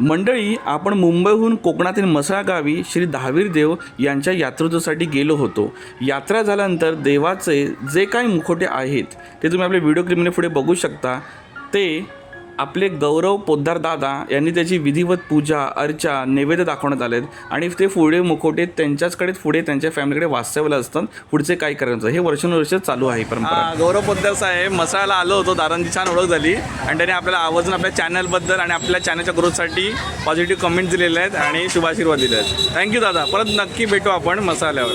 मंडळी आपण मुंबईहून कोकणातील मसळागावी श्री दहावीर देव यांच्या यात्रोत्सवासाठी गेलो होतो. यात्रा झाल्यानंतर देवाचे जे काही मुखोटे आहेत ते तुम्ही आपल्या व्हिडिओ क्लिपमध्ये पुढे बघू शकता. ते आपले गौरव पोद्दार दादा यांनी त्याची विधिवत पूजा अर्चा नैवेद्य दाखवण्यात आलेत. आणि ते पुढे मुखोटे त्यांच्याचकडे पुढे त्यांच्या फॅमिलीकडे वास्तव्याला असतात. पुढचे काय करायचं? हे वर्षानुवर्ष चालू आहे परंपरा. गौरव पोद्दार साहेब मसाला आलो होतो. दादांची छान ओळख झाली. आणि त्याने आपल्याला आवर्जून आपल्या चॅनलबद्दल आणि आपल्या चॅनलच्या ग्रोथसाठी पॉझिटिव्ह कमेंट दिलेले आहेत आणि शुभाशीर्वाद दिले आहेत. थँक्यू दादा. परत नक्की भेटू आपण मसाल्यावर.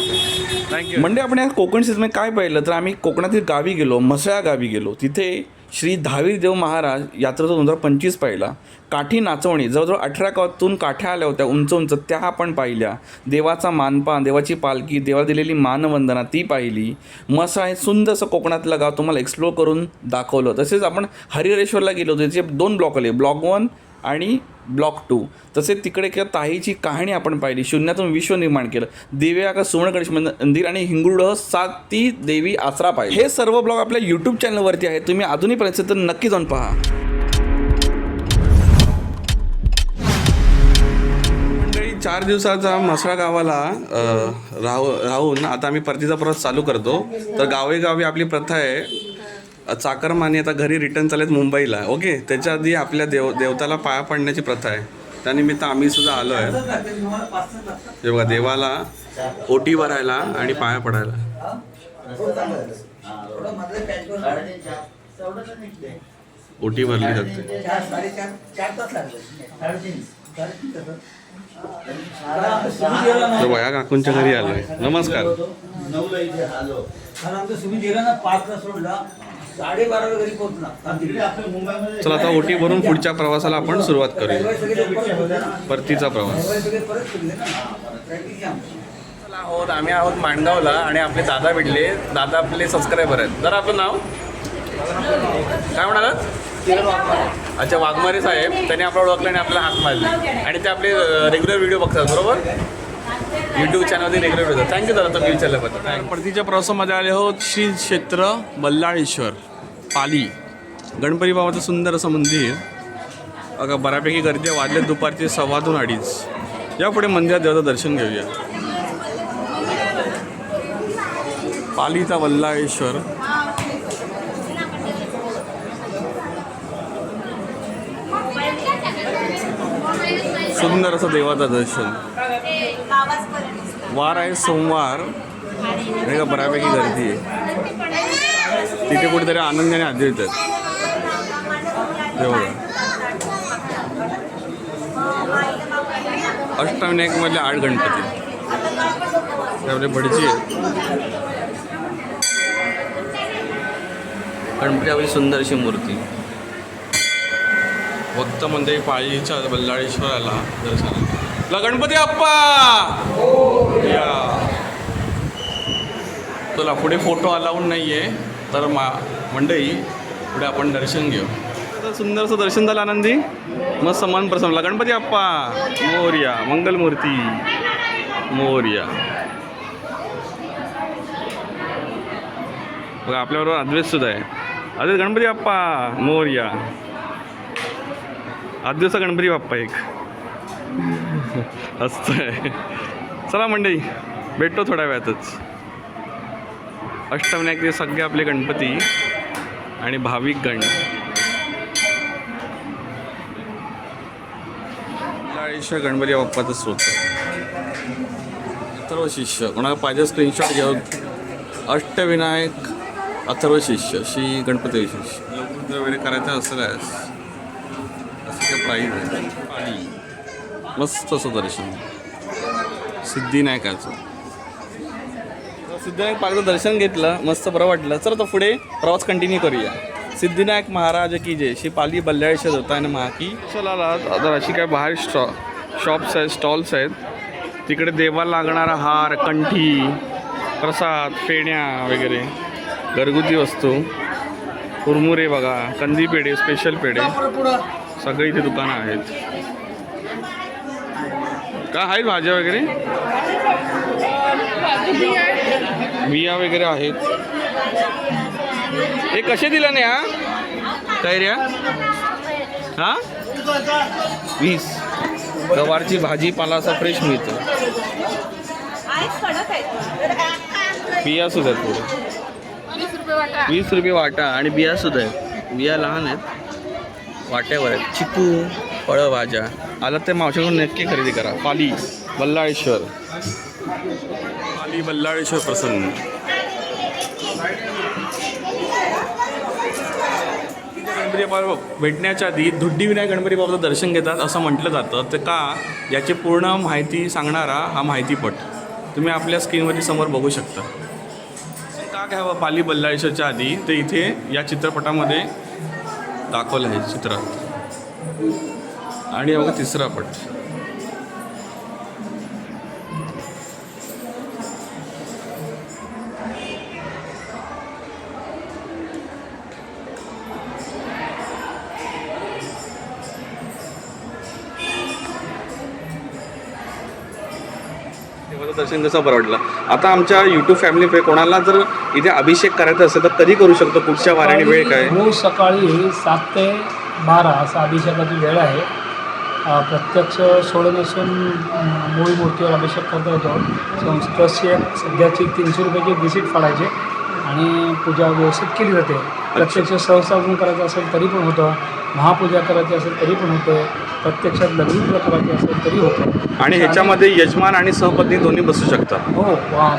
थँक्यू म्हणजे आपण या कोकण सीझनमध्ये काय पाहिलं? तर आम्ही कोकणातील गावी गेलो मसळा गावी गेलो. तिथे श्री दहावीर देव महाराज यात्रा दोन हजार पंचवीस पाहिला. काठी नाचवणी जवळजवळ अठरा गावातून काठ्या आल्या होत्या उंच उंच त्या आपण पाहिल्या. देवाचा मानपान देवाची पालखी देवाला दिलेली मानवंदना ती पाहिली. मसा हे सुंदर असं कोकणातलं गाव तुम्हाला एक्सप्लोर करून दाखवलं. तसेच आपण हरिहरेश्वरला गेलो होतो त्याचे दोन ब्लॉक आले ब्लॉक वन आणि ब्लॉक टू. तसेच तिकडे किंवा ताईची कहाणी आपण पाहिली शून्यातून विश्व निर्माण केलं. दिव्या का सुवर्ण गणेश मंदिर आणि हिंगुळह सात ती देवी आसरा पाहिजे हे सर्व ब्लॉग आपल्या यूट्यूब चॅनलवरती आहे तुम्ही अजूनही पर्यंत तर नक्की जाऊन पहा. चार दिवसाचा मसळा गावाला राहू राहून आता आम्ही परतीचा प्रवास चालू करतो. तर गावेगावी आपली प्रथा आहे चाकरमानी आता घरी रिटर्न चालेत मुंबईला. ओके त्याच्या आधी आपल्या देव देवताला पाया पडण्याची प्रथा आहे. त्यानिमित्त आम्ही सुद्धा आलो आहे हे बघा देवाला ओटी भरायला आणि पाया पडायला. ओटी भरली जाते. तर बघा काकूंच्या घरी आलोय. नमस्कार. साडेबाराला घरी मुंबईमध्ये चला आता ओटी भरून पुढच्या प्रवासाला आपण सुरुवात करूया. परत फिरले ना. परतीचा प्रवास. आहोत. आम्ही आहोत माणगावला आणि आपले दादा भेटले. दादा आपले सबस्क्रायबर आहेत. जरा आपलं नाव? काय म्हणालात? अच्छा वाघमारे साहेब. त्यांनी आपल्याला ओळखलं आणि आपल्याला हात मारले. आणि ते आपले रेग्युलर व्हिडिओ बघतात बरोबर? यूट्यूब चॅनलवरती रेग्युलर होतं थँक्यू दादा तुम्ही विचारल्याबद्दल परतीच्या प्रवासामध्ये आले आहोत श्री क्षेत्र बल्लाळेश्वर पाली. गणपती बाबाचं सुंदर असं मंदिर. अगं बऱ्यापैकी गर्दी आहे. वाजले दुपारचे सव्वा दोन अडीच. यापुढे मंदिरात देवाचं दर्शन घेऊया. पालीचा वल्लाळेश्वर सुंदर असं देवाचं दर्शन. वार आहे सोमवार. नाही का बऱ्यापैकी गर्दी आहे. तिथे कुठेतरी आनंदाने आधी येतात. हे बघा अष्टविनायकमधले आठ गणपती. त्यामध्ये भटजी आहेत. गणपती आपली सुंदर अशी मूर्ती. भक्त मंदिर पाळीच्या बल्लाळेश्वराला दर्शन. गणपती अप्पा या. चला पुढे फोटो अलाउड नाही आहे तर मा मंडई पुढे आपण दर्शन घेऊ. तर सुंदरसं दर्शन झालं आनंदी. मस्त मन प्रसन्न गणपती अप्पा मोर्या मंगलमूर्ती. मोर्या. बघा आपल्याबरोबर अद्वैत सुद्धा आहे. अद्वैत गणपती बाप्पा! मोर्या. अद्वैतचा गणपती बाप्पा एक. असतंय. चला मंडळी भेटतो थोड्या वेळातच. अष्टविनायक सगळे आपले गणपती आणि भाविक गण. लाळेश्वर गणपती बाप्पाचं स्रोत. अथर्व शिष्य. कोणाला पाहिजे स्क्रीनशॉट घेऊन. अष्टविनायक अथर्व शिष्य. श्री गणपती शिष्य. वगैरे करायचं असल्यास असं काय प्राईज आहे. आणि मस्त असं दर्शन. सिद्धिनायकाचं सिद्धिनायक पार्कचं दर्शन घेतलं मस्त बरं वाटलं. चला तर पुढे प्रवास कंटिन्यू करूया. सिद्धिनायक महाराज की जय. श्री पाली बल्लाळेश्वर होता आणि महा की. चला तर अशी काय बाहेर स्टॉ शॉप्स आहेत स्टॉल्स आहेत. तिकडे देवाला लागणारा हार कंठी प्रसाद फेण्या वगैरे. घरगुती वस्तू. कुरमुरे बघा कंदी पेढे स्पेशल पेढे. सगळे इथे दुकानं आहेत. का आहेत भाज्या वगैरे? बिया वगैरे आहेत. हे कसे दिला नाही हा? काय रे हा? वीस. गवारची भाजीपाला असा फ्रेश मिळतो. बिया सुद्धा आहेत वीस रुपये वाटा वीस रुपये वाटा आणि बिया सुद्धा आहेत बिया लहान आहेत. वाट्यावर आहेत. चिकू फळं भाज्या. आलं ते मावशीकडून नक्की खरेदी करा. पाली बल्लाळेश्वर. पाली बल्लाळेश्वर प्रसन्न. गणपती बाबा भेटण्याच्या आधी दुड्डी विनायक गणपती बाबाचं दर्शन घेतात असं म्हटलं जातं. तर का याची पूर्ण माहिती सांगणारा हा माहितीपट तुम्ही आपल्या स्क्रीनवरती समोर बघू शकता. का घ्यावं पाली बल्लाळेश्वरच्या आधी? ते इथे या चित्रपटामध्ये दाखवलं आहे चित्रात. आणि हे बघा तिसरा पट. दर्शन कसं बरं वाटलं? आता आमच्या यूट्यूब फॅमिली कोणाला जर इथे अभिषेक करायचा असेल तर कधी करू शकतो? पुढच्या वाराने वेळ काय? रोज सकाळी सात ते बारा असा अभिषेकाची वेळ आहे. प्रत्यक्ष सोळ नसून मूळ मूर्तीवर अभिषेक करता येतो संस्थेची एक सध्याची तीनशे रुपयाची विसिट फाडायची आणि पूजा व्यवस्थित केली जाते. प्रत्यक्ष सहस्रावून करायचं असेल तरी पण होतं. महापूजा करायची असेल तरी पण होते. प्रत्यक्षात लग्न करायची असेल तरी होतं. आणि ह्याच्यामध्ये यजमान आणि सहपत्नी दोन्ही बसू शकतात. हो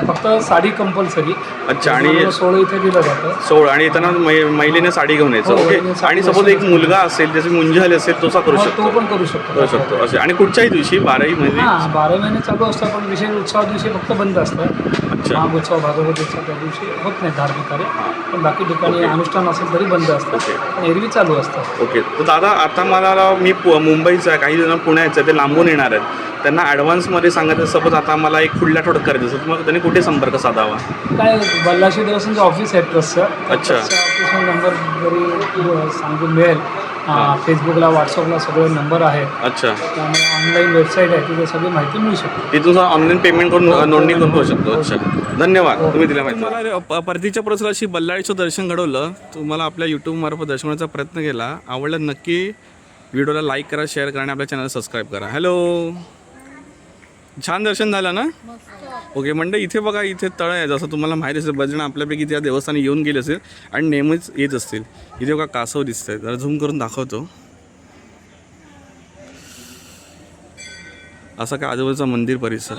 फक्त साडी कंपल्सरी अच्छा, आणि- सोळं इथे दिलं जातं. सोळ आणि येताना महिलेने साडी घेऊन यायचं. हो, ओके. आणि सपोज एक मुलगा असेल त्याची मुंजी झाली असेल तोचा करू तो शकतो. पण करू शकतो. करू शकतो. असे. आणि कुठच्याही दिवशी बाराही महिने. हां बारा महिने चालू असतं पण विशेष उत्सवा दिवशी फक्त बंद असतं. अच्छा. महागोत्सव भागवत उत्सव त्या दिवशी होत नाही धार्मिक कार्य. पण बाकी ठिकाणी अनुष्ठान असेल तरी बंद असतं. ओके. पण एरवी चालू असतं. ओके. तर दादा आता मला मी पु- मुंबईचा आहे काही जण पुण्याचं आहे ते लांबून येणार आहेत. त्यांना ॲडव्हान्समध्ये सांगायचं सपोज आता मला एक पुढल्या आठवड्यात करायचं असेल तर मग त्यांनी कुठे संपर्क साधावा? काय बल्लाशी देवस्थानचं ऑफिस आहे ट्रस्टचं अच्छा. ऑफिसचा नंबर जरी सांगून मिळेल फेसबुकला व्हॉट्सअपला सगळे नंबर आहेत. अच्छा. त्यामुळे ऑनलाईन वेबसाईट आहे तिथे सगळी माहिती मिळू शकते. तिथून ऑनलाईन पेमेंट करून नोंदणी करून होऊ शकतो. अच्छा. धन्यवाद. हो. तुम्ही दिल्या माहिती. मला प- परतीच्या प्रसाला अशी बल्लाळीचं दर्शन घडवलं तुम्हाला आपल्या यूट्यूबमार्फत दर्शवण्याचा प्रयत्न केला. आवडलं नक्की व्हिडिओला लाईक करा शेअर करा आणि आपल्या चॅनल सबस्क्राईब करा. हॅलो छान दर्शन झालं ना? ओके म्हणजे इथे बघा इथे तळ आहे जसं तुम्हाला माहिती असेल बरेच जण आपल्यापैकी त्या देवस्थानी येऊन गेले असेल आणि नेहमीच येत असतील. इथे बघा कासव दिसत आहे जरा झूम करून दाखवतो. असं काय आजूबाजूचा मंदिर परिसर.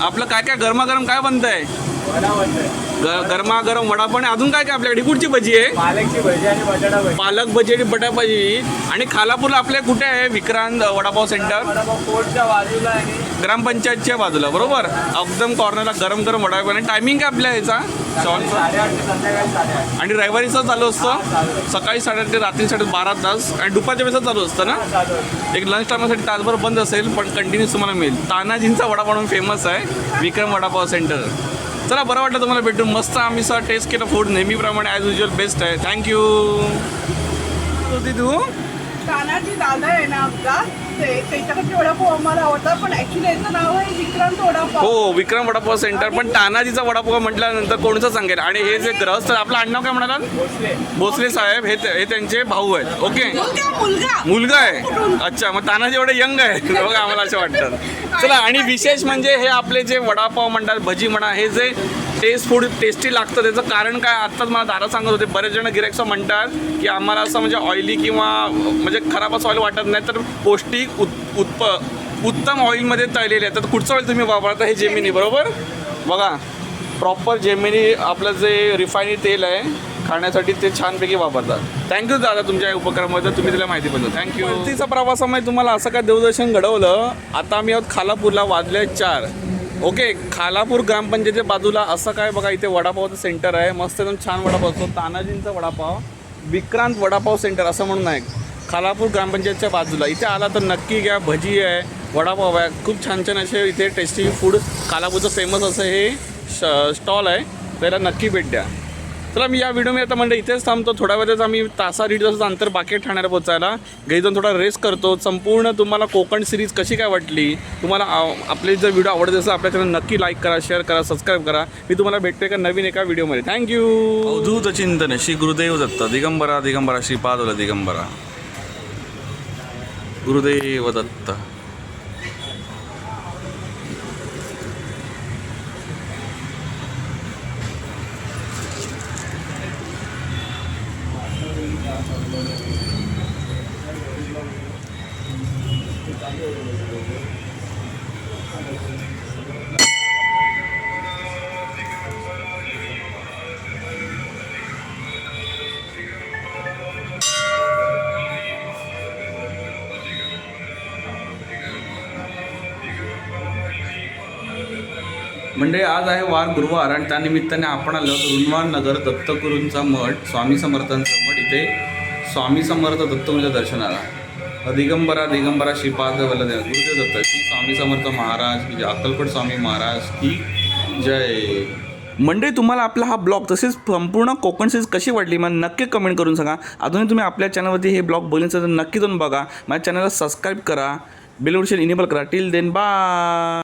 आपलं काय काय गरमागरम काय बनतंय? ग- गरमागरम वडा पण आहे. अजून काय काय आपल्याकडे? कुठची भजी आहे. पालकची भजी आणि बटाटा भजी. पालक भजी आणि बटा भजी. आणि खालापूरला आपल्या कुठे आहे? विक्रांत वडापाव सेंटर कोर्टच्या बाजूला आणि ग्रामपंचायतच्या बाजूला बरोबर? एकदम कॉर्नरला गरम गरम वडापाव आणि टायमिंग काय आपल्या साडेआठ ते संध्याकाळी साडेआठ आणि रविवारीचा चालू असतं? सकाळी साडे ते रात्री साडे बारा तास. आणि दुपारच्या वेळेस चालू असतं ना? एक लंच टायमासाठी तासभर बंद असेल पण कंटिन्यूस तुम्हाला मिळेल. तानाजींचा वडापाव म्हणून फेमस आहे. विक्रम वडापाव सेंटर चला बरं वाटलं तुम्हाला भेटून. मस्त आम्ही सर टेस्ट केलं फूड नेहमीप्रमाणे ॲज युजल बेस्ट आहे. थँक्यू तू तानाजी दादा आहे ना आमचा ते त्याच्याकडचे वडापाव आम्हाला आवडतात. पण ऍक्च्युली याचं नाव आहे विक्रांत वडापाव. हो विक्रम वडापाव सेंटर पण तानाजीचा वडापाव म्हटल्यानंतर कोणचं सांगेल? आणि हे जे ग्रहस्थ आपलं आडनाव काय म्हणालात? भोसले. साहेब हे हे त्यांचे भाऊ आहेत. ओके मुलगा मुलगा. मुलगा आहे? अच्छा मग तानाजी एवढे यंग आहे बघा आम्हाला असं वाटतं. चला आणि विशेष म्हणजे हे आपले जे वडापाव म्हणतात भजी म्हणा हे जे टेस्ट फूड टेस्टी लागतं त्याचं कारण काय? आत्ताच मला दादा सांगत होते बरेच जण गिरेक्स म्हणतात की आम्हाला असं म्हणजे ऑइली किंवा म्हणजे खराब असं ऑइल वाटत नाही तर पौष्टिक उत् उत्प उत्तम ऑइलमध्ये तळलेले आहे तर कुठचं ऑइल तुम्ही वापरता हे जेमिनी बरोबर? बघा प्रॉपर जेमिनी आपलं जे रिफाईनी तेल आहे खाण्यासाठी ते छानपैकी वापरतात. थँक्यू दादा तुमच्या या उपक्रमाबद्दल तुम्ही दिल्या माहिती बद्दल थँक्यू परतीचा प्रवासामध्ये तुम्हाला असं काय देवदर्शन घडवलं? आता आम्ही आहोत खालापूरला वाजले चार. ओके खालापूर ग्रामपंचायतीच्या बाजूला असं काय बघा इथे वडापावचं सेंटर आहे. मस्त एकदम छान वडापाव. असतो तानाजींचा वडापाव विक्रांत वडापाव सेंटर असं म्हणून आहे. खालापूर ग्रामपंचायतच्या बाजूला. इथे आला तर नक्की घ्या भजी आहे वडापाव आहे. खूप छान छान असे इथे टेस्टी फूड खालापूरचं फेमस असं हे स्टॉल आहे. त्याला नक्की भेट द्या. चला मी या व्हिडिओमध्ये आता म्हणजे इथेच थांबतो. थोड्या वेळेस आम्ही तासा दीड तासाचं अंतर बाकी आहे ठाण्याला पोचायला घरी जाऊन थोडा रेस्ट करतो. संपूर्ण तुम्हाला कोकण सिरीज कशी काय वाटली? तुम्हाला आपले जर व्हिडिओ आवडत असेल आपल्या चॅनल नक्की लाईक करा शेअर करा सबस्क्राईब करा. मी तुम्हाला भेटतो एका नवीन एका व्हिडिओमध्ये थँक्यू अवधूत चिंतन श्री गुरुदेव दत्त. दिगंबरा दिगंबरा श्रीपादोला दिगंबरा. गुरुदेव दत्त. म्हणजे आज आहे वार गुरुवार आणि त्यानिमित्ताने आपण आलो रुणवार नगर दत्तगुरूंचा मठ स्वामी समर्थांचा मठ इथे. स्वामी समर्थ दत्तगुरूंच्या दर्शनाला. दिगंबरा दिगंबरा श्रीपाद वल्लदेव गुरुदेव दत्त श्री स्वामी समर्थ महाराज की जय अक्कलकोट स्वामी महाराज की जय. मंडळी तुम्हाला आपला हा ब्लॉग तसेच संपूर्ण कोकण सीरीज कशी वाटली मला नक्की कमेंट करून सांगा. अजूनही तुम्ही आपल्या चॅनलवरती हे ब्लॉग बघितलं तर नक्की जाऊन बघा. माझ्या चॅनलला सबस्क्राईब करा. बेल इनेबल करा. टिल देन बा